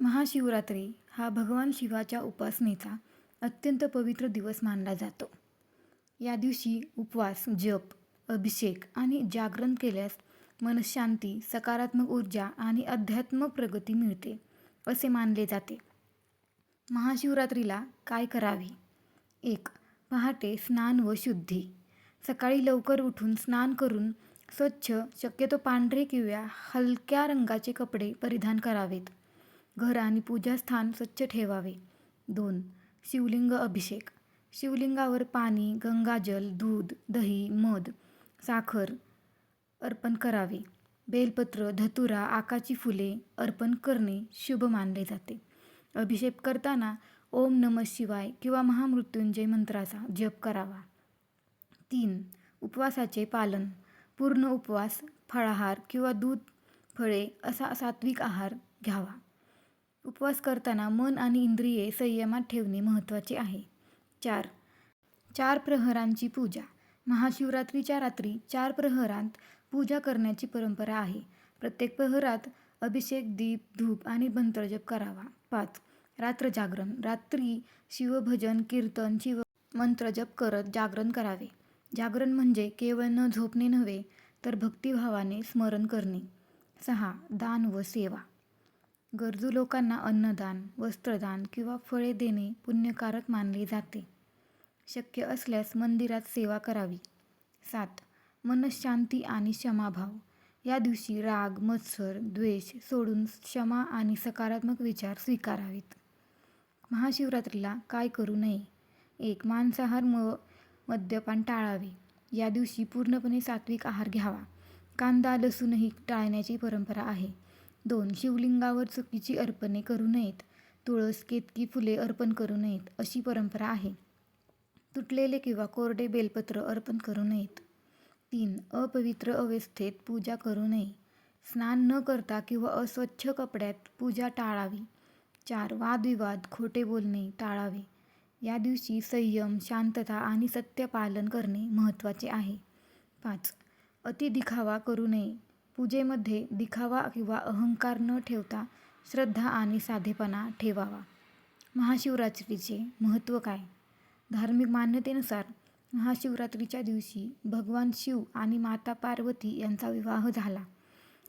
महाशिवरात्री हा भगवान शिवाच्या उपासनेचा अत्यंत पवित्र दिवस मानला जातो. या दिवशी उपवास, जप, अभिषेक आणि जागरण केल्यास मनःशांती, सकारात्मक ऊर्जा आणि अध्यात्मक प्रगती मिळते, असे मानले जाते. महाशिवरात्रीला काय करावे? एक पहाटे स्नान व शुद्धी. सकाळी लवकर उठून स्नान करून स्वच्छ, शक्यतो पांढरे किंवा हलक्या रंगाचे कपडे परिधान करावेत. घर आणि पूजास्थान स्वच्छ ठेवावे. दोन शिवलिंग अभिषेक. शिवलिंगावर पाणी, गंगाजल, दूध, दही, मध, साखर अर्पण करावे. बेलपत्र, धतुरा, आकाची फुले अर्पण करणे शुभ मानले जाते. अभिषेक करताना ओम नमः शिवाय किंवा महामृत्युंजय मंत्राचा जप करावा. तीन उपवासाचे पालन. पूर्ण उपवास, फळाहार किंवा दूध, फळे असा सात्विक आहार घ्यावा. उपवास करताना मन आणि इंद्रिये संयमात ठेवणे महत्त्वाचे आहे. चार चार प्रहरांची पूजा. महाशिवरात्रीच्या रात्री चार प्रहरांत पूजा करण्याची परंपरा आहे. प्रत्येक प्रहरात अभिषेक, दीप, धूप आणि मंत्रजप करावा. पाच रात्र जागरण. रात्री शिवभजन, कीर्तन, शिव मंत्रजप करत जागरण करावे. जागरण म्हणजे केवळ न झोपणे नव्हे, तर भक्तिभावाने स्मरण करणे. सहा दान व सेवा. गरजू लोकांना अन्नदान, वस्त्रदान किंवा फळे देणे पुण्यकारक मानले जाते. शक्य असल्यास मंदिरात सेवा करावी. सात मनःशांती आणि क्षमाभाव. या दिवशी राग, मत्सर, द्वेष सोडून क्षमा आणि सकारात्मक विचार स्वीकारावेत. महाशिवरात्रीला काय करू नये? एक मांसाहार व मद्यपान टाळावे. या दिवशी पूर्णपणे सात्विक आहार घ्यावा. कांदा, लसूणही टाळण्याची परंपरा आहे. दोन शिवलिंगावर चुकीची अर्पणे करू नयेत. तुळस, केतकी फुले अर्पण करू नयेत, अशी परंपरा आहे. तुटलेले किंवा कोरडे बेलपत्र अर्पण करू नयेत. तीन अपवित्र अवस्थेत पूजा करू नये. स्नान न करता किंवा अस्वच्छ कपड्यात पूजा टाळावी. चार वादविवाद, खोटे बोलणे टाळावे. या दिवशी संयम, शांतता आणि सत्य पालन करणे महत्त्वाचे आहे. पाच अतिदिखावा करू नये. पूजेमध्ये दिखावा किंवा अहंकार न ठेवता श्रद्धा आणि साधेपणा ठेवावा. महाशिवरात्रीचे महत्त्व काय? धार्मिक मान्यतेनुसार महाशिवरात्रीच्या दिवशी भगवान शिव आणि माता पार्वती यांचा विवाह झाला.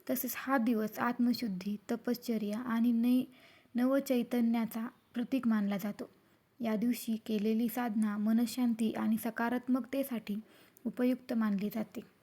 तसेच हा दिवस आत्मशुद्धी, तपश्चर्या आणि नवचैतन्याचा प्रतीक मानला जातो. या दिवशी केलेली साधना मनःशांती आणि सकारात्मकतेसाठी उपयुक्त मानली जाते.